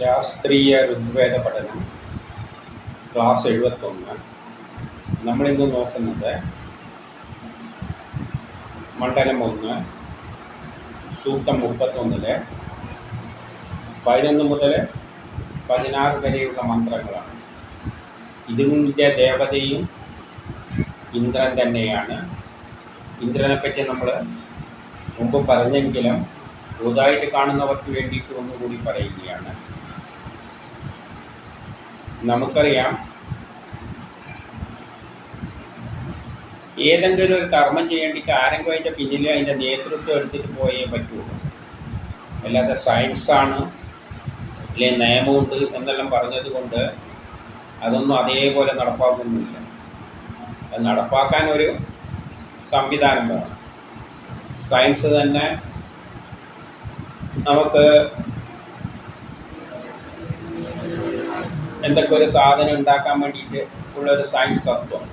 ശാസ്ത്രീയ ഋഗ്വേദ പഠനം ക്ലാസ് എഴുപത്തൊന്ന്. നമ്മളിന്ന് നോക്കുന്നത് മണ്ഡലം ഒന്ന് സൂക്തം മുപ്പത്തൊന്നിലെ പതിനൊന്ന് മുതൽ പതിനാറ് വരെയുള്ള മന്ത്രങ്ങളാണ്. ഇതിന്റെ ദേവതയും ഇന്ദ്രൻ തന്നെയാണ്. ഇന്ദ്രനെപ്പറ്റി നമ്മൾ മുമ്പ് പറഞ്ഞെങ്കിലും പുതുതായിട്ട് കാണുന്നവർക്ക് വേണ്ടിയിട്ട് ഒന്നുകൂടി പറയുകയാണ്. നമുക്കറിയാം. ഏതെങ്കിലും ഒരു കർമ്മം ചെയ്യേണ്ടിക്ക് ആരെങ്കിലും അതിന്റെ പിന്നിൽ അതിന്റെ നേതൃത്വം എടുത്തിട്ട് പോയേ പറ്റുള്ളൂ അല്ലാതെ സയൻസാണ് അല്ലെങ്കിൽ നിയമമുണ്ട് എന്നെല്ലാം പറഞ്ഞത് കൊണ്ട് അതൊന്നും അതേപോലെ നടപ്പാക്കുന്നില്ല. അത് നടപ്പാക്കാൻ ഒരു സംവിധാനം വേണം. സയൻസ് തന്നെ നമുക്ക് എന്തൊക്കെ ഒരു സാധനം ഉണ്ടാക്കാൻ വേണ്ടിയിട്ട് ഉള്ളൊരു സയൻസ് തത്വം.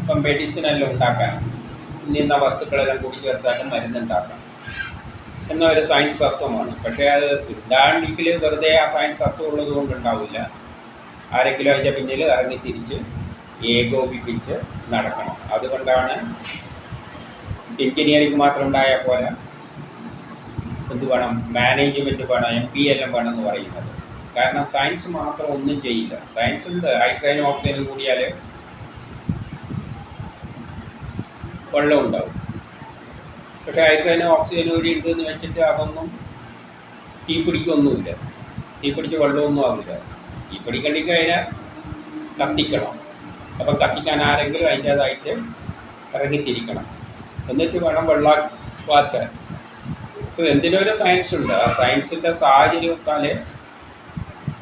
ഇപ്പം മെഡിസിനെല്ലാം ഉണ്ടാക്കാൻ നിന്ന വസ്തുക്കളെല്ലാം കൂടി ചേർത്താലും മരുന്നുണ്ടാക്കാം. എന്ന ഒരു സയൻസ് തത്വമാണ്. പക്ഷേ അത് ഇല്ലാണ്ടെങ്കിൽ വെറുതെ ആ സയൻസ് തത്വം ഉള്ളത് കൊണ്ടുണ്ടാവില്ല ആരെങ്കിലും അതിന്റെ പിന്നിൽ ഇറങ്ങി തിരിച്ച് ഏകോപിപ്പിച്ച് നടക്കണം. അതുകൊണ്ടാണ് എഞ്ചിനീയറിംഗ് മാത്രം ഉണ്ടായാൽ പോലെ എന്ത് വേണം? മാനേജ്മെന്റ് വേണം എം പി എല്ലാം വേണം എന്ന് പറയുന്നത്. കാരണം സയൻസ് മാത്രം ഒന്നും ചെയ്യില്ല. സയൻസ് ഉണ്ട്. ഹൈഡ്രജനും ഓക്സിജനും കൂടിയാൽ വെള്ളം ഉണ്ടാവും. പക്ഷേ ഹൈഡ്രജനും ഓക്സിജനും കൂടി ഉണ്ടെന്ന് വെച്ചിട്ട് അതൊന്നും തീ പിടിക്കൊന്നുമില്ല. തീ പിടിച്ച് വെള്ളമൊന്നും ആവില്ല. തീ പിടിക്കണ്ടെങ്കിൽ അതിനെ കത്തിക്കണം. അപ്പം കത്തിക്കാൻ ആരെങ്കിലും അതിന്റേതായിട്ട് ഇറങ്ങിത്തിരിക്കണം. എന്നിട്ട് വേണം വെള്ളമാക്കാൻ ഇപ്പോൾ എന്തിനൊരു സയൻസ് ഉണ്ട്. ആ സയൻസിന്റെ സാഹചര്യത്താലേ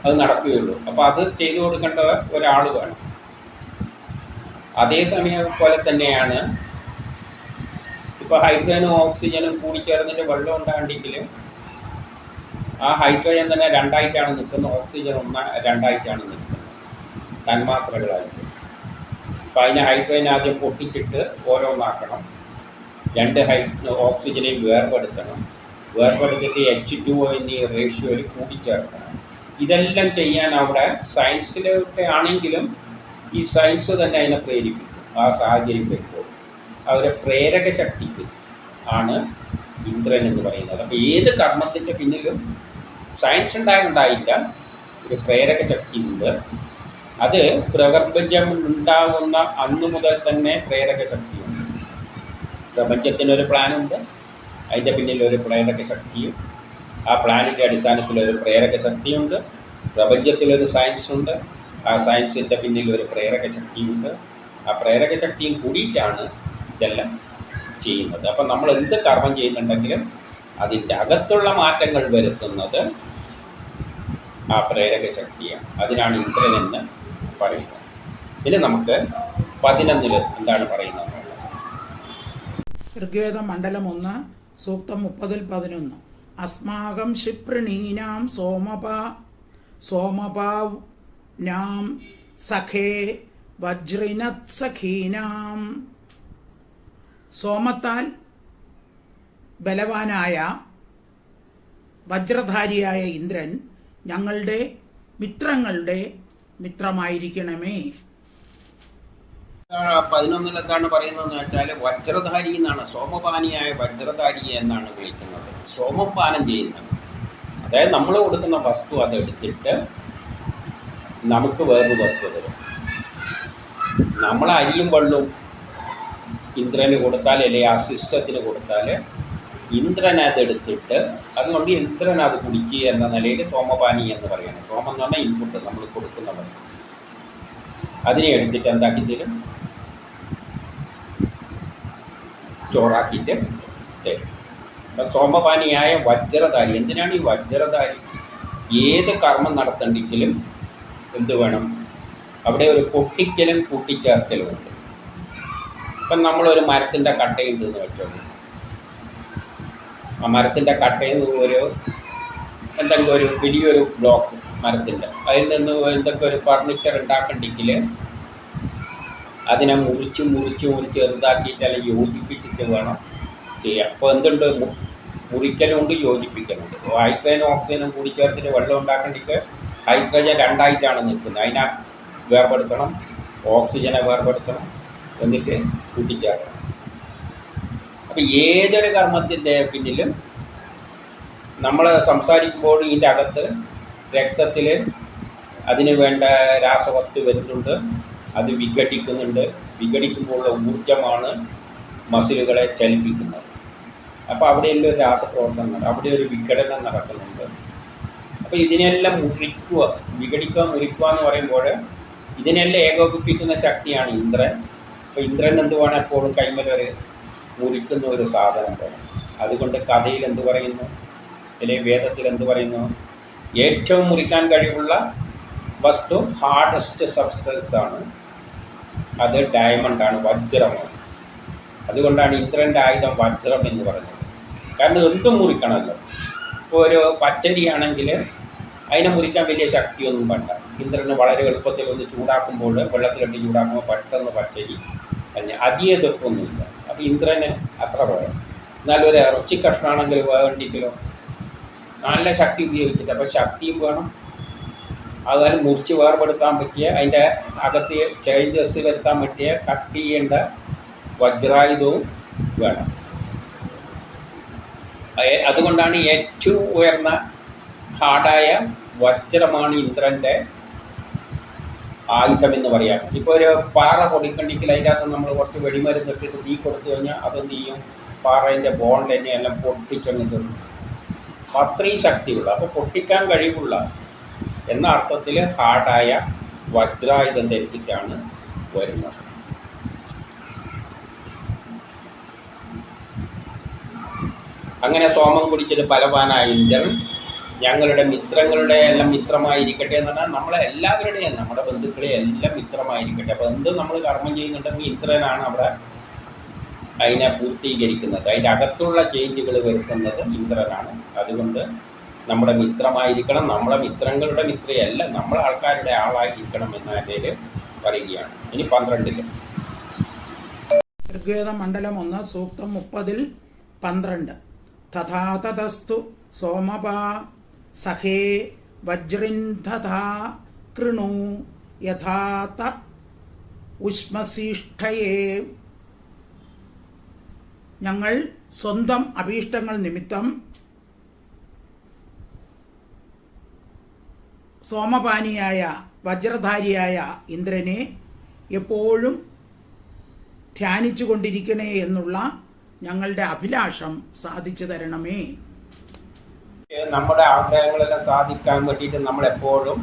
അത് നടക്കുകയുള്ളൂ. അപ്പോൾ അത് ചെയ്തു കൊടുക്കേണ്ട ഒരാൾ വേണം. അതേസമയം പോലെ തന്നെയാണ് ഇപ്പോൾ ഹൈഡ്രജനും ഓക്സിജനും കൂടി കൂടിച്ചേർന്നിട്ട് വെള്ളം ഉണ്ടാകണ്ടെങ്കിൽ ആ ഹൈഡ്രജൻ തന്നെ രണ്ടായിട്ടാണ് നിൽക്കുന്നത് ഓക്സിജൻ ഒന്ന രണ്ടായിട്ടാണ് നിൽക്കുന്നത്. തന്മാത്രകളായിട്ട്. അപ്പോൾ അതിനെ ഹൈഡ്രജൻ ആദ്യം പൊട്ടിച്ചിട്ട് ഓരോന്നാക്കണം. രണ്ട് ഹൈ ഓക്സിജനെയും വേർപെടുത്തണം. വേർപെടുത്തിട്ട് എച്ച് ടു എന്നീ റേഷ്യോയിൽ കൂടിച്ചേർക്കണം. ഇതെല്ലാം ചെയ്യാൻ അവിടെ സയൻസിലൊക്കെ ആണെങ്കിലും ഈ സയൻസ് തന്നെ അതിനെ പ്രേരിപ്പിക്കും. ആ സാഹചര്യം വരുമ്പോൾ അവരെ പ്രേരക ശക്തിക്ക് ആണ് ഇന്ദ്രൻ എന്ന് പറയുന്നത്. അപ്പോൾ ഏത് കർമ്മത്തിന്റെ പിന്നിലും സയൻസ് ഉണ്ടായിട്ടുണ്ടായില്ല ഒരു പ്രേരക ശക്തി ഉണ്ട്. അത് പ്രപഞ്ചം ഉണ്ടാകുന്ന അന്ന് മുതൽ തന്നെ പ്രേരക ശക്തിയുണ്ട് പ്രപഞ്ചത്തിനൊരു പ്ലാനുണ്ട് അതിന്റെ പിന്നിൽ ഒരു പ്രേരക ശക്തിയും ആ പ്ലാനിന്റെ അടിസ്ഥാനത്തിൽ ഒരു പ്രേരക ശക്തിയുണ്ട്. പ്രപഞ്ചത്തിലൊരു സയൻസ് ഉണ്ട് ആ സയൻസിന്റെ പിന്നിൽ ഒരു പ്രേരക ശക്തിയുണ്ട്. ആ പ്രേരക ശക്തിയും കൂടിയിട്ടാണ് ഇതെല്ലാം ചെയ്യുന്നത്. അപ്പം നമ്മൾ എന്ത് കർമ്മം ചെയ്യുന്നുണ്ടെങ്കിലും അതിന്റെ അകത്തുള്ള മാറ്റങ്ങൾ വരുത്തുന്നത് ആ പ്രേരക ശക്തിയാണ്. അതിനാണ് ഇന്ദ്രൻ എന്ന് പറയുന്നത്. ഇനി നമുക്ക് പതിനൊന്നിൽ എന്താണ് പറയുന്നത്? ഋഗ്വേദ മണ്ഡലം ഒന്ന് സൂക്തം മുപ്പതിൽ പതിനൊന്ന്. അസ്മാകം ക്ഷിപ്രണീനാം സോമപാ സോമപാവ്നാം സഖേ വജ്രിനത് സഖീനാം സോമത്താൽ ബലവാനായ വജ്രധാരിയായ ഇന്ദ്രൻ ഞങ്ങളുടെ മിത്രങ്ങളുടെ മിത്രമായിരിക്കണമേ. പതിനൊന്നിൽ എന്താണ് പറയുന്നതെന്ന് വെച്ചാൽ വജ്രധാരി എന്നാണ് സോമപാനിയായ വജ്രധാരി എന്നാണ് വിളിക്കുന്നത്. സോമപാനം ചെയ്യുന്നത് അതായത് നമ്മൾ കൊടുക്കുന്ന വസ്തു അതെടുത്തിട്ട് നമുക്ക് വേറൊരു വസ്തു തരും. നമ്മൾ അരിയും വെള്ളവും ഇന്ദ്രന് കൊടുത്താൽ അല്ലെങ്കിൽ ആ സിസ്റ്റത്തിന് കൊടുത്താൽ ഇന്ദ്രൻ അതെടുത്തിട്ട് അതുകൊണ്ട് ഇന്ദ്രൻ അത് കുടിക്കുക എന്ന നിലയിൽ സോമപാനി എന്ന് പറയുന്നത്. സോമം എന്ന് പറഞ്ഞാൽ ഇൻപുട്ട് നമ്മൾ കൊടുക്കുന്ന വസ്തു. അതിനെ എടുത്തിട്ട് എന്താക്കി തരും? ചോറാക്കിയിട്ട് തരും. സോമപാനിയായ വജ്രധാരി എന്തിനാണ് ഈ വജ്രധാരി? ഏത് കർമ്മം നടത്തണ്ടെങ്കിലും എന്ത് വേണം? അവിടെ ഒരു പൊട്ടിക്കലും കൂട്ടിച്ചേർക്കലും ഉണ്ട്. ഇപ്പം നമ്മളൊരു മരത്തിന്റെ കട്ടയുണ്ട് എന്ന് വെച്ചോളൂ. ആ മരത്തിന്റെ കട്ടയിൽ നിന്ന് ഒരു എന്തെങ്കിലും ഒരു വലിയൊരു ബ്ലോക്ക് മരത്തിന്റെ അതിൽ നിന്ന് എന്തൊക്കെ ഒരു ഫർണിച്ചർ ഉണ്ടാക്കണ്ടെങ്കിൽ അതിനെ മുറിച്ച് മുറിച്ച് മുറിച്ച് ചെറുതാക്കിയിട്ട് അല്ലെങ്കിൽ യോജിപ്പിച്ചിട്ട് വേണം ചെയ്യാം അപ്പോൾ എന്തുണ്ട്? മുറിക്കലുണ്ട് യോജിപ്പിക്കലുണ്ട്. ഹൈഡ്രജനും ഓക്സിജനും കൂടി ചേർത്തിട്ട് വെള്ളം ഉണ്ടാക്കണ്ടിക്ക് ഹൈഡ്രജൻ രണ്ടായിട്ടാണ് നിൽക്കുന്നത്. അതിനെ വേർപെടുത്തണം ഓക്സിജനെ വേർപെടുത്തണം എന്നിട്ട് കൂട്ടിച്ചേർക്കണം. അപ്പം ഏതൊരു കർമ്മത്തിന്റെ പിന്നിലും നമ്മൾ സംസാരിക്കുമ്പോൾ ഇതിന്റെ അകത്ത് രക്തത്തിൽ അതിന് വേണ്ട രാസവസ്തു വരുന്നുണ്ട്. അത് വിഘടിക്കുന്നുണ്ട്. വിഘടിക്കുമ്പോഴുള്ള ഊർജമാണ് മസിലുകളെ ചലിപ്പിക്കുന്നത്. അപ്പോൾ അവിടെയെല്ലാം ഒരു രാസപ്രവർത്തനം അവിടെ ഒരു വിഘടനം നടക്കുന്നുണ്ട്. അപ്പോൾ ഇതിനെല്ലാം മുറിക്കുക വിഘടിക്കുക മുറിക്കുക എന്ന് പറയുമ്പോൾ ഇതിനെല്ലാം ഏകോപിപ്പിക്കുന്ന ശക്തിയാണ് ഇന്ദ്രൻ. അപ്പോൾ ഇന്ദ്രൻ എന്തുവാണ് എപ്പോഴും കൈമലൊരു മുറിക്കുന്ന ഒരു സാധനം അതുകൊണ്ട് കഥയിൽ എന്ത് പറയുന്നു? അല്ലെങ്കിൽ വേദത്തിൽ എന്ത് പറയുന്നു? ഏറ്റവും മുറിക്കാൻ കഴിവുള്ള വസ്തു ഹാർഡസ്റ്റ് സബ്സ്റ്റൻസ് ആണ് അത് ആണ് വജ്രമാണ്. അതുകൊണ്ടാണ് ഇന്ദ്രന്റെ ആയുധം വജ്രം എന്ന് പറയുന്നത്. കാരണം എന്തും മുറിക്കണമല്ലോ. ഇപ്പോൾ ഒരു പച്ചരിയാണെങ്കിൽ അതിനെ മുറിക്കാൻ വലിയ ശക്തിയൊന്നും വേണ്ട. ഇന്ദ്രന് വളരെ എളുപ്പത്തിൽ ഒന്ന് ചൂടാക്കുമ്പോൾ വെള്ളത്തിലിട്ട് ചൂടാക്കുമ്പോൾ പെട്ടെന്ന് പച്ചരി അല്ലെങ്കിൽ അധിക എതിർപ്പൊന്നുമില്ല അപ്പോൾ ഇന്ദ്രന് അത്ര വേണം എന്നാൽ ഇറച്ചി കഷ്ണമാണെങ്കിൽ വേണ്ടിക്കലോ നല്ല ശക്തി ഉപയോഗിച്ചിട്ട് അപ്പോൾ ശക്തിയും വേണം അതുപോലെ മുറിച്ച് വേർപെടുത്താൻ പറ്റിയ അതിന്റെ അകത്ത് ചേഞ്ചസ് വരുത്താൻ പറ്റിയ കട്ട് ചെയ്യേണ്ട വജ്രായുധവും വേണം. അതുകൊണ്ടാണ് ഏറ്റവും ഉയർന്ന ഹാർഡായ വജ്രമാണ് ഇന്ദ്രന്റെ ആയുധം എന്ന് പറയാം. ഇപ്പോൾ ഒരു പാറ പൊടിക്കണ്ടിക്കൽ അതിന്റെ അകത്ത് നമ്മൾ കുറച്ച് വെടിമരുന്ന് ഇട്ടിട്ട് തീ കൊടുത്തു കഴിഞ്ഞാൽ അതെന്ത് ചെയ്യും? പാറേന്റെ ബോണ്ട് എല്ലാം പൊട്ടിച്ചങ്ങ് തീർന്നു അത്രയും ശക്തിയുള്ള അപ്പോൾ പൊട്ടിക്കാൻ കഴിവുള്ള എന്ന അർത്ഥത്തിൽ ഹാർഡായ വജ്രായുധം ധരിച്ചിട്ടാണ് വരുന്നത്. അങ്ങനെ സോമം കുടിച്ചിട്ട് ബലവാനായ ഇന്ദ്രൻ ഞങ്ങളുടെ മിത്രങ്ങളുടെ എല്ലാം മിത്രമായിരിക്കട്ടെ എന്ന് പറഞ്ഞാൽ നമ്മളെ എല്ലാവരുടെയും നമ്മുടെ ബന്ധുക്കളെ എല്ലാം മിത്രമായിരിക്കട്ടെ. അപ്പോൾ എന്ത് നമ്മൾ കർമ്മം ചെയ്യുന്നുണ്ടെങ്കിൽ ഇന്ദ്രനാണ് അവിടെ അതിനെ പൂർത്തീകരിക്കുന്നത്. അതിന്റെ അകത്തുള്ള ചേഞ്ചുകൾ വരുത്തുന്നത് ഇന്ദ്രനാണ്. അതുകൊണ്ട് നമ്മുടെ മിത്രമായിരിക്കണം. നമ്മളെ മിത്രങ്ങളുടെ മിത്രയല്ല നമ്മളെ ആൾക്കാരുടെ ആളായിരിക്കണം എന്ന പേര് പറയുകയാണ്. ഇനി പന്ത്രണ്ടിൽ. ഋഗ്വേദ മണ്ഡലം ഒന്ന് സൂക്തം മുപ്പതിൽ പന്ത്രണ്ട്. തഥാ തതസ്തു സോമപാ സഹേ വജ്രിൻ കൃണു യഥാത ഉഷ്മസീഷ്ഠയേ. ഞങ്ങൾ സ്വന്തം അഭീഷ്ടങ്ങൾ നിമിത്തം സോമപാനിയായ വജ്രധാരിയായ ഇന്ദ്രനെ എപ്പോഴും ധ്യാനിച്ചു കൊണ്ടിരിക്കണേ എന്നുള്ള ഞങ്ങളുടെ അഭിലാഷം സാധിച്ചു തരണമേ. നമ്മുടെ ആഗ്രഹങ്ങളെല്ലാം സാധിക്കാൻ വേണ്ടിയിട്ട് നമ്മൾ എപ്പോഴും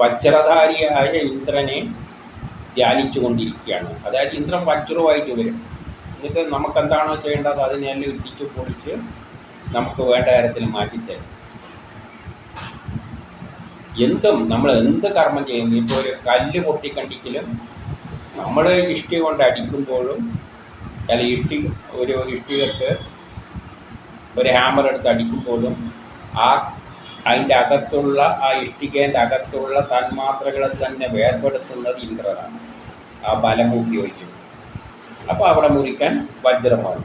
വജ്രധാരിയായ ഇന്ദ്രനെ ധ്യാനിച്ചു കൊണ്ടിരിക്കുകയാണ് അതായത് ഇന്ദ്രൻ വജ്രമായിട്ട് വരും. എന്നിട്ട് നമുക്ക് എന്താണോ ചെയ്യേണ്ടത്? അതിനെല്ലാം ഇടിച്ചു പൊളിച്ച് നമുക്ക് വേണ്ട കാര്യത്തിൽ മാറ്റിത്തരും. എന്തും നമ്മൾ എന്ത് കർമ്മം ചെയ്യുന്നു? ഇപ്പോൾ ഒരു കല്ല് പൊട്ടിക്കണ്ടിക്കലും നമ്മൾ ഇഷ്ടി കൊണ്ട് അടിക്കുമ്പോഴും അല്ല ഇഷ്ടി ഒരു ഇഷ്ടികൾക്ക് ഒരു ഹാമർ എടുത്ത് അടിക്കുമ്പോഴും ആ അതിന്റെ അകത്തുള്ള ആ ഇഷ്ടികേന്റെ അകത്തുള്ള തന്മാത്രകളെ തന്നെ വേർപെടുത്തുന്നത് ഇന്ദ്രനാണ്. ആ ബലം ഉപയോഗിച്ചു. അപ്പോൾ അവിടെ മുറിക്കാൻ വജ്രമാണ്.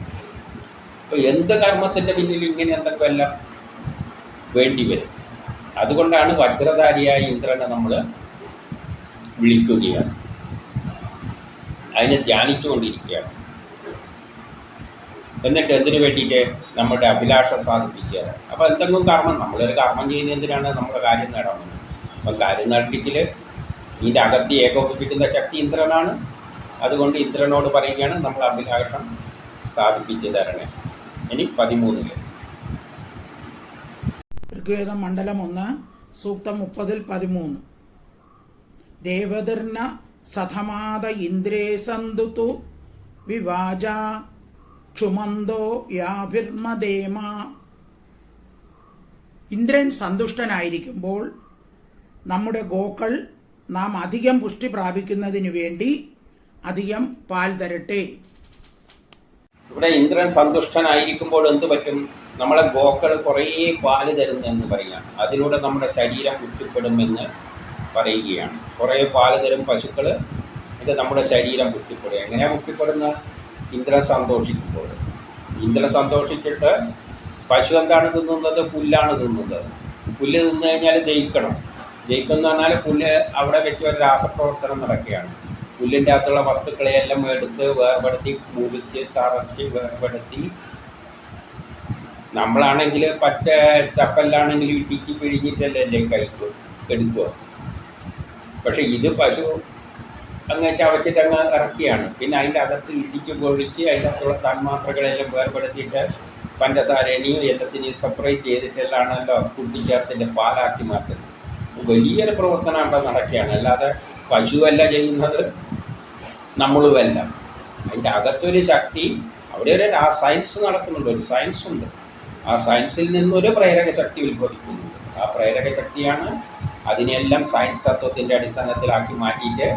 അപ്പോൾ എന്ത് കർമ്മത്തിന്റെ പിന്നിൽ ഇങ്ങനെ എന്തൊക്കെ എല്ലാം വേണ്ടി വരും? അതുകൊണ്ടാണ് വജ്രധാരിയായ ഇന്ദ്രനെ നമ്മൾ വിളിക്കുകയാണ്. അതിനെ ധ്യാനിച്ചുകൊണ്ടിരിക്കുകയാണ്. എന്നിട്ട് എന്തിനു വേണ്ടിയിട്ട് നമ്മുടെ അഭിലാഷം സാധിപ്പിക്കുക അപ്പോൾ എന്തെങ്കിലും കർമ്മം നമ്മളൊരു കർമ്മം ചെയ്യുന്ന എന്തിനാണ് നമ്മുടെ കാര്യം നേടാൻ വേണ്ടി അപ്പം കാര്യം നടത്തിക്കൽ ഇതിന്റെ അകത്ത് ഏകോപിപ്പിക്കുന്ന ശക്തി ഇന്ദ്രനാണ്. അതുകൊണ്ട് ഇന്ദ്രനോട് പറയുകയാണ് നമ്മൾ അഭിലാഷം സാധിപ്പിച്ചു തരണേ. ഇനി പതിമൂന്നിൽ. ഋഗ്വേദം മണ്ഡലം ഒന്ന് സൂക്തം മുപ്പതിൽ പതിമൂന്ന്. ദേവദർണ സഥമാത ഇന്ദ്രേ സന്തുതു വിവാച ക്ഷുമന്തോ യാഭിർമദേമ. ഇന്ദ്രൻ സന്തുഷ്ടനായിരിക്കുമ്പോൾ നമ്മുടെ ഗോക്കൾ നാം അധികം പുഷ്ടി പ്രാപിക്കുന്നതിന് വേണ്ടി അധികം പാൽ തരട്ടെ. ഇവിടെ ഇന്ദ്രൻ സന്തുഷ്ടനായിരിക്കുമ്പോൾ എന്ത് പറ്റും? നമ്മളെ ഗോക്കൾ കുറേ പാൽ തരുന്നു എന്ന് പറയുകയാണ്. അതിലൂടെ നമ്മുടെ ശരീരം പുഷ്ടിപ്പെടുമെന്ന് പറയുകയാണ്. കുറേ പാൽ തരും പശുക്കൾ ഇത് നമ്മുടെ ശരീരം പുഷ്ടിപ്പെടും എങ്ങനെയാണ് പുഷ്ടിപ്പെടുന്നത് ഇന്ദ്രൻ സന്തോഷിക്കുമ്പോൾ. ഇന്ദ്രൻ സന്തോഷിച്ചിട്ട് പശു എന്താണ് തിന്നുന്നത്? പുല്ലാണ് തിന്നുന്നത്. പുല്ല് തിന്നു കഴിഞ്ഞാൽ ദഹിക്കണം. എന്ന് പറഞ്ഞാൽ പുല്ല് അവിടെ വെച്ച് ഒരു രാസപ്രവർത്തനം നടക്കുകയാണ്. പുല്ലിന്റെ അകത്തുള്ള വസ്തുക്കളെയെല്ലാം എടുത്ത് വേർപെടുത്തി മുറിച്ച് തറച്ച് വേർപെടുത്തി നമ്മളാണെങ്കിൽ പച്ച ചപ്പല്ലാണെങ്കിൽ ഇടിച്ച് പിഴിഞ്ഞിട്ടല്ലേ കഴിക്കുക എടുക്കുക പക്ഷെ ഇത് പശു അങ്ങ് ചവച്ചിട്ട് അങ്ങ് ഇറക്കിയാണ്. പിന്നെ അതിന്റെ അകത്ത് ഇടിച്ച് പൊഴിച്ച് അതിന്റെ അകത്തുള്ള തന്മാത്രകളെല്ലാം വേർപെടുത്തിയിട്ട് പഞ്ചസാരനെയും എല്ലാത്തിനെയും സെപ്പറേറ്റ് ചെയ്തിട്ടെല്ലാണല്ലോ കുട്ടിച്ചേർത്തിന്റെ പാലാക്കി മാറ്റുന്നത്. വലിയൊരു പ്രവർത്തനം അവിടെ നടക്കുകയാണ്. അല്ലാതെ പശുവല്ല ചെയ്യുന്നത് നമ്മളുമല്ല അതിന്റെ അകത്തൊരു ശക്തി അവിടെ ഒരു ആ സയൻസ് നടക്കുന്നുണ്ട് ഒരു സയൻസ് ഉണ്ട്. ആ സയൻസിൽ നിന്നൊരു പ്രേരക ശക്തി ഉത്ഭവിക്കുന്നു. ആ പ്രേരക ശക്തിയാണ് അതിനെല്ലാം സയൻസ് തത്വത്തിന്റെ അടിസ്ഥാനത്തിലാക്കി മാറ്റിയിട്ട്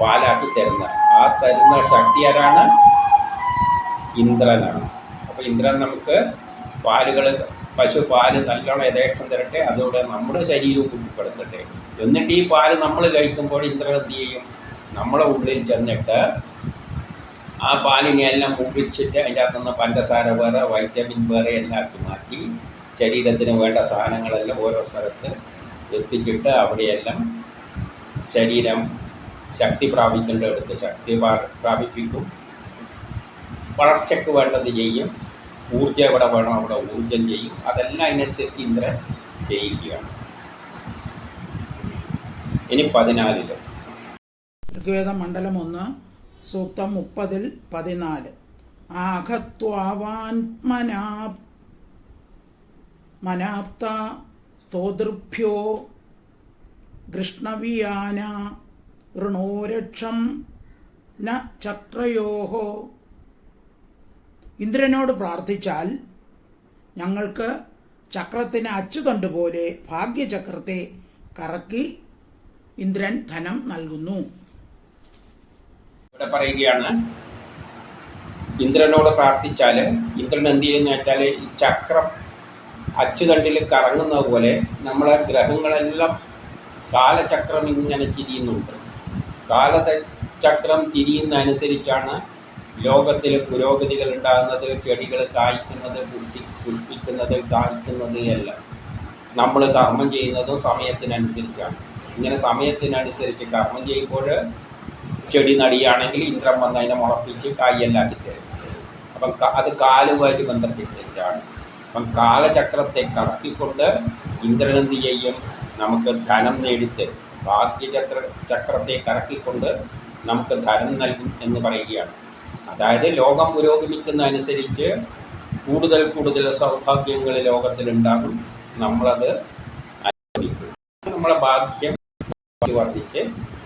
പാലാക്കി തരുന്ന ആ തരുന്ന ശക്തി ആരാണ്? ഇന്ദ്രനാണ്. അപ്പോൾ ഇന്ദ്രൻ നമുക്ക് പാലുകൾ പശു പാൽ നല്ലോണം യഥേഷ്ടം തരട്ടെ അതോടെ നമ്മുടെ ശരീരവും കുട്ടിപ്പെടുത്തട്ടെ എന്നിട്ട് ഈ പാൽ നമ്മൾ കഴിക്കുമ്പോൾ ഇന്ദ്രൻ എന്ത് ചെയ്യും? നമ്മളെ ഉള്ളിൽ ചെന്നിട്ട് ആ പാലിനെ എല്ലാം മുറിച്ചിട്ട് അതിന്റെ അകത്തുനിന്ന് പഞ്ചസാര വേറെ വൈറ്റമിൻ വേറെ എല്ലാം ആക്കി മാറ്റി ശരീരത്തിന് വേണ്ട സാധനങ്ങളെല്ലാം ഓരോ സ്ഥലത്ത് എത്തിച്ചിട്ട് അവിടെയെല്ലാം ശരീരം ശക്തി പ്രാപിക്കേണ്ടടുത്ത് ശക്തി പ്രാ- പ്രാപിപ്പിക്കും. വളർച്ചയ്ക്ക് വേണ്ടത് ചെയ്യും. ഊർജം എവിടെ വേണം അവിടെ ഊർജം ചെയ്യും. അതെല്ലാം അതിനനുസരിച്ച് ഇന്ദ്രൻ ചെയ്യുകയാണ് ഇനി പതിനാലിൽ. ഋഗ്വേദ മണ്ഡലം ഒന്ന്. സൂക്തം മുപ്പതിൽ പതിനാല്. ആഘത്വാവാൻമനാ മനാപ്ത സ്തോതൃഭ്യോ കൃഷ്ണവിയാന ഋണോരക്ഷം ന ചക്രയോഹോ ഇന്ദ്രനോട് പ്രാർത്ഥിച്ചാൽ ഞങ്ങൾക്ക് ചക്രത്തിന് അച്ചുതണ്ട് പോലെ ഭാഗ്യചക്രത്തെ കറക്കി ഇന്ദ്രൻ ധനം നൽകുന്നു. ഇവിടെ പറയുകയാണ് ഇന്ദ്രനോട് പ്രാർത്ഥിച്ചാൽ ഇന്ദ്രൻ എന്ത് ചെയ്യുന്ന വെച്ചാൽ ഈ ചക്രം അച്ചുതണ്ടിൽ കറങ്ങുന്നത് പോലെ നമ്മളെ ഗ്രഹങ്ങളെല്ലാം കാലചക്രം ഇങ്ങനെ തിരിയുന്നുണ്ട്. കാലചക്രം തിരിയുന്ന അനുസരിച്ചാണ് ലോകത്തിൽ പുരോഗതികൾ ഉണ്ടാകുന്നത് ചെടികൾ കായ്ക്കുന്നത് പുഷ്ടി പുഷ്പിക്കുന്നത് കായ്ക്കുന്നത് എല്ലാം. നമ്മൾ കർമ്മം ചെയ്യുന്നതും സമയത്തിനനുസരിച്ചാണ്. ഇങ്ങനെ സമയത്തിനനുസരിച്ച് കർമ്മം ചെയ്യുമ്പോൾ ചെടി നടിയാണെങ്കിൽ ഇന്ദ്രം വന്ന് അതിനെ മുളപ്പിച്ച് കായെല്ലാം തരും അപ്പം അത് കാലുമായിട്ട് ബന്ധപ്പെട്ടിട്ടാണ്. അപ്പം കാലചക്രത്തെ കറക്കിക്കൊണ്ട് ഇന്ദ്രൻ എന്ത് ചെയ്യും? നമുക്ക് ധനം നേടിത്തരും ഭാഗ്യചക്ര ചക്രത്തെ കറക്കിക്കൊണ്ട് നമുക്ക് ധനം നൽകും എന്ന് പറയുകയാണ്. അതായത് ലോകം പുരോഗമിക്കുന്നതനുസരിച്ച് കൂടുതൽ കൂടുതൽ സൗഭാഗ്യങ്ങൾ ലോകത്തിലുണ്ടാകും. നമ്മളത് അനുഭവിക്കും. നമ്മളെ ഭാഗ്യം വർദ്ധിച്ച്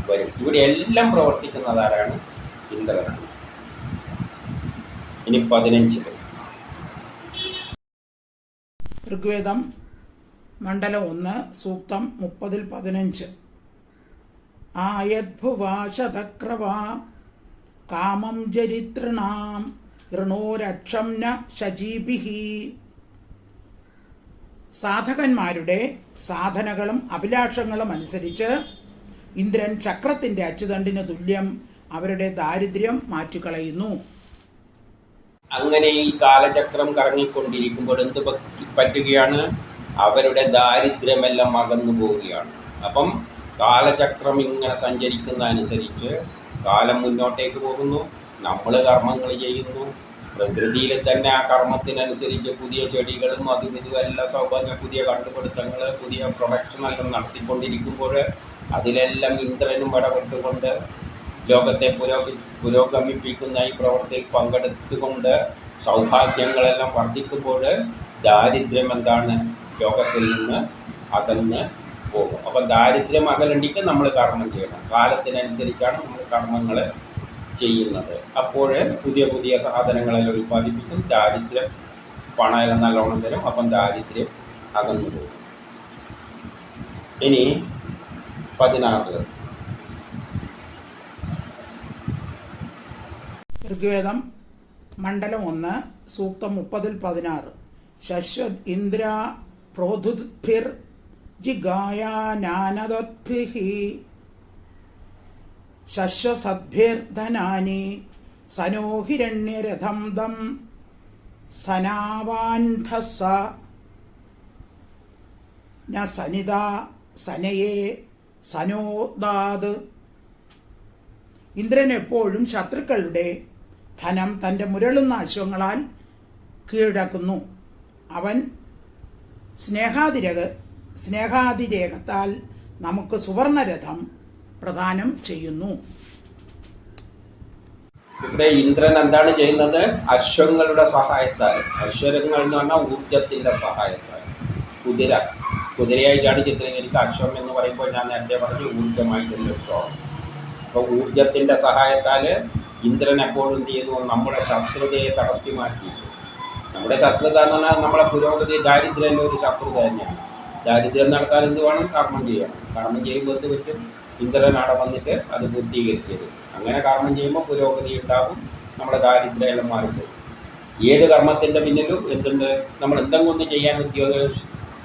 വരും. ഇവിടെ എല്ലാം പ്രവർത്തിക്കുന്നത് ആരാണ്? ഇന്ദ്രനാണ്. ഇനി പതിനഞ്ചിൽ ഋഗ്വേദം മണ്ഡലം ഒന്ന് സൂക്തം മുപ്പതിൽ പതിനഞ്ച്. ആയദ്ഭുവാശതക്രവാ കാമം ചരിതൃണാം ഋണോരക്ഷം ന ശജീഭിഹി സാധകന്മാരുടെ സാധനകളും അഭിലാഷങ്ങളും അനുസരിച്ച് ഇന്ദ്രൻ ചക്രത്തിന്റെ അച്ചുതണ്ടിന് തുല്യം അവരുടെ ദാരിദ്ര്യം മാറ്റിക്കളയുന്നു. അങ്ങനെ ഈ കാലചക്രം കറങ്ങിക്കൊണ്ടിരിക്കുമ്പോൾ എന്ത് പറ്റി- പറ്റുകയാണ്? അവരുടെ ദാരിദ്ര്യമെല്ലാം അകന്നു പോവുകയാണ്. അപ്പം കാലചക്രം ഇങ്ങനെ സഞ്ചരിക്കുന്ന അനുസരിച്ച് കാലം മുന്നോട്ടേക്ക് പോകുന്നു. നമ്മൾ കർമ്മങ്ങൾ ചെയ്യുന്നു. പ്രകൃതിയിൽ തന്നെ ആ കർമ്മത്തിനനുസരിച്ച് പുതിയ ചെടികളും അതും ഇതും എല്ലാ സൗഭാഗ്യ പുതിയ കണ്ടുപിടുത്തങ്ങൾ പുതിയ പ്രൊഡക്ഷൻ എല്ലാം നടത്തിക്കൊണ്ടിരിക്കുമ്പോൾ അതിലെല്ലാം ഇന്ദ്രനും ഇടപെട്ടുകൊണ്ട് ലോകത്തെ പുരോഗി പുരോഗമിപ്പിക്കുന്ന ഈ പ്രവൃത്തിയിൽ പങ്കെടുത്തുകൊണ്ട് സൗഭാഗ്യങ്ങളെല്ലാം വർദ്ധിക്കുമ്പോൾ ദാരിദ്ര്യം എന്താണ്? ലോകത്തിൽ നിന്ന് അകന്ന് പോകും. അപ്പം ദാരിദ്ര്യം അകലണ്ടിക്ക് നമ്മൾ കർമ്മം ചെയ്യണം. കാലത്തിനനുസരിച്ചാണ് നമ്മൾ കർമ്മങ്ങൾ ചെയ്യുന്നത്. അപ്പോൾ പുതിയ പുതിയ സാധനങ്ങളെല്ലാം ഉൽപ്പാദിപ്പിക്കും. ദാരിദ്ര്യം പണമെല്ലാം നല്ലോണം തരും അപ്പം ദാരിദ്ര്യം അകന്നു പോകും. ഇനി പതിനാറ്. ഋഗ്വേദം മണ്ഡലം ഒന്ന് സൂക്തം മുപ്പതിൽ പതിനാറ്. ശശ്വത് ഇന്ദ്ര പ്രോധുഭിർ ജിഗായാനാനദദ്ഭിഹി ശശ്വസദ്ഭിർധനാനി സനോഹിരണ്യരഥം ദം സനാവാന്ധസ ന സനിത സനയെ സനോദാത്. ഇന്ദ്രൻ എപ്പോഴും ശത്രുക്കളുടെ ധനം തന്റെ മുരളുന്ന അശ്വങ്ങളാൽ കീഴടക്കുന്നു. അവൻ സ്നേഹാതിരക സ്നേഹാതിരേകത്താൽ നമുക്ക് സുവർണരഥം പ്രദാനം ചെയ്യുന്നു. ഇവിടെ ഇന്ദ്രൻ എന്താണ് ചെയ്യുന്നത്? അശ്വങ്ങളുടെ സഹായത്താൽ. അശ്വരങ്ങൾ എന്ന് പറഞ്ഞാൽ ഊർജത്തിന്റെ സഹായത്താൽ. കുതിര. കുതിരയായിട്ടാണ് ചിത്രീകരിക്കുക അശ്വം എന്ന് പറയുമ്പോൾ ഞാൻ നേരത്തെ പറഞ്ഞു ഊർജമായി കേട്ടോ അപ്പോൾ ഊർജത്തിന്റെ സഹായത്താൽ ഇന്ദ്രൻ എപ്പോഴും എന്ത് ചെയ്യുന്നു? നമ്മുടെ ശത്രുതയെ തടസ്സി മാറ്റി നമ്മുടെ ശത്രുത എന്ന് പറഞ്ഞാൽ നമ്മളെ പുരോഗതി ദാരിദ്ര്യന്റെ ഒരു ശത്രുത തന്നെയാണ്. ദാരിദ്ര്യം നടത്താൻ എന്ത് വേണം? കർമ്മം ചെയ്യണം. കർമ്മം ചെയ്യുമ്പോൾ എന്ത് പറ്റും? ഇന്ദ്രൻ അവിടെ വന്നിട്ട് അത് പൂർത്തീകരിച്ചത് അങ്ങനെ കർമ്മം ചെയ്യുമ്പോൾ പുരോഗതി ഉണ്ടാകും നമ്മുടെ ദാരിദ്ര്യം മാറിപ്പോകും. ഏത് കർമ്മത്തിന്റെ പിന്നിലും എന്തുണ്ട്? നമ്മൾ എന്തെങ്കിലും ഒന്ന് ചെയ്യാൻ ഉദ്യോഗം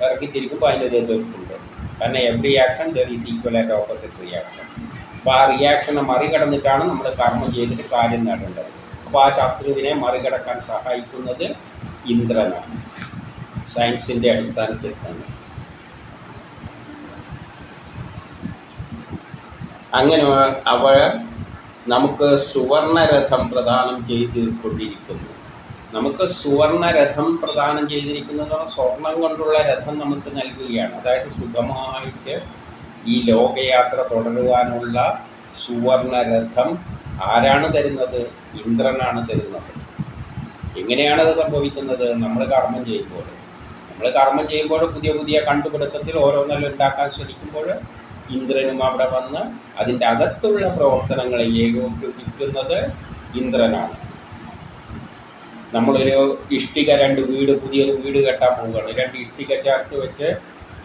ഇറക്കി തിരിക്കുമ്പോൾ അതിന്റെ എതിർപ്പുണ്ട് കാരണം every action there is equal and opposite reaction അപ്പോൾ ആ റിയാക്ഷനെ മറികടന്നിട്ടാണ് നമ്മൾ കർമ്മം ചെയ്തിട്ട് കാര്യം നേടേണ്ടത്. അപ്പോൾ ആ ശത്രുവിനെ മറികടക്കാൻ സഹായിക്കുന്നത് ഇന്ദ്രനാണ്. സയൻസിന്റെ അടിസ്ഥാനത്തിൽ തന്നെ. അങ്ങനെ അവ നമുക്ക് സുവർണരഥം പ്രദാനം ചെയ്ത് കൊണ്ടിരിക്കുന്നു നമുക്ക് സുവർണ രഥം പ്രദാനം ചെയ്തിരിക്കുന്നത് സ്വർണം കൊണ്ടുള്ള രഥം നമുക്ക് നൽകുകയാണ്. അതായത് സുഖമായിട്ട് ഈ ലോകയാത്ര തുടരുവാനുള്ള സുവർണ രഥം ആരാണ് തരുന്നത്? ഇന്ദ്രനാണ് തരുന്നത്. എങ്ങനെയാണ് അത് സംഭവിക്കുന്നത്? നമ്മൾ കർമ്മം ചെയ്യുമ്പോൾ. നമ്മൾ കർമ്മം ചെയ്യുമ്പോൾ പുതിയ പുതിയ കണ്ടുപിടുത്തത്തിൽ ഓരോന്നെല്ലാം ഉണ്ടാക്കാൻ ശ്രമിക്കുമ്പോൾ ഇന്ദ്രനും അവിടെ വന്ന് അതിന്റെ അകത്തുള്ള പ്രവർത്തനങ്ങളെ ഏകോപിപ്പിക്കുന്നത് ഇന്ദ്രനാണ്. നമ്മളൊരു ഇഷ്ടിക രണ്ട് വീട് പുതിയൊരു വീട് കെട്ടാൻ പോവുകയാണ്. രണ്ട് ഇഷ്ടിക ചേർത്ത് വെച്ച്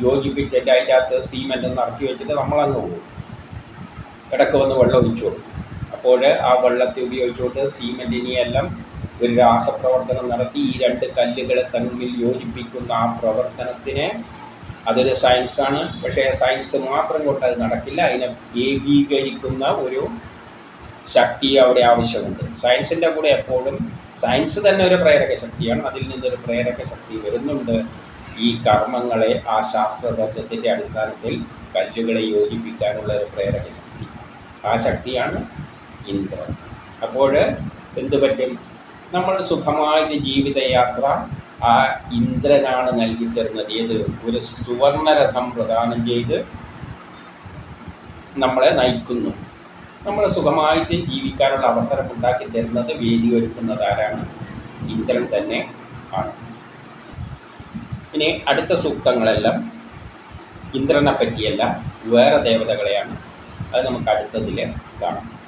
യോജിപ്പിച്ചിട്ട് അതിന്റെ അകത്ത് സീമെന്റ് നിറക്കി വെച്ചിട്ട് നമ്മളങ്ങ് പോകും. ഇടയ്ക്ക് വന്ന് വെള്ളം ഒഴിച്ചു കൊടുക്കും. അപ്പോൾ ആ വെള്ളത്തെ ഉപയോഗിച്ചുകൊണ്ട് സീമെന്റിനെയെല്ലാം ഒരു രാസപ്രവർത്തനം നടത്തി ഈ രണ്ട് കല്ലുകളെ തമ്മിൽ യോജിപ്പിക്കുന്ന ആ പ്രവർത്തനത്തിനെ അതൊരു സയൻസാണ് പക്ഷേ സയൻസ് മാത്രം കൊണ്ട് അത് നടക്കില്ല. അതിനെ ഏകീകരിക്കുന്ന ഒരു ശക്തി അവിടെ ആവശ്യമുണ്ട്. സയൻസിന്റെ കൂടെ എപ്പോഴും സയൻസ് തന്നെ ഒരു പ്രേരക ശക്തിയാണ്. അതിൽ നിന്നൊരു പ്രേരക ശക്തി വരുന്നുണ്ട്. ഈ കർമ്മങ്ങളെ ആ ശാസ്ത്രതത്വത്തിന്റെ അടിസ്ഥാനത്തിൽ കല്ലുകളെ യോജിപ്പിക്കാനുള്ള ഒരു പ്രേരക ശക്തി. ആ ശക്തിയാണ് ഇന്ദ്രൻ. അപ്പോൾ എന്തു പറ്റും? നമ്മൾ സുഖമായിട്ട് ജീവിതയാത്ര ആ ഇന്ദ്രനാണ് നൽകി തരുന്നത് ഏത്? ഒരു സുവർണരഥം പ്രദാനം ചെയ്ത് നമ്മളെ നയിക്കുന്നു. നമ്മൾ സുഖമായിട്ട് ജീവിക്കാനുള്ള അവസരം ഉണ്ടാക്കി തരുന്നത് വേദി ഒരുക്കുന്നത് ആരാണ്? ഇന്ദ്രൻ തന്നെ ആണ്. ഇനി അടുത്ത സൂക്തങ്ങളെല്ലാം ഇന്ദ്രനെ പറ്റിയല്ല വേറെ ദേവതകളെയാണ്. അത് നമുക്ക് അടുത്തതിൽ കാണാം.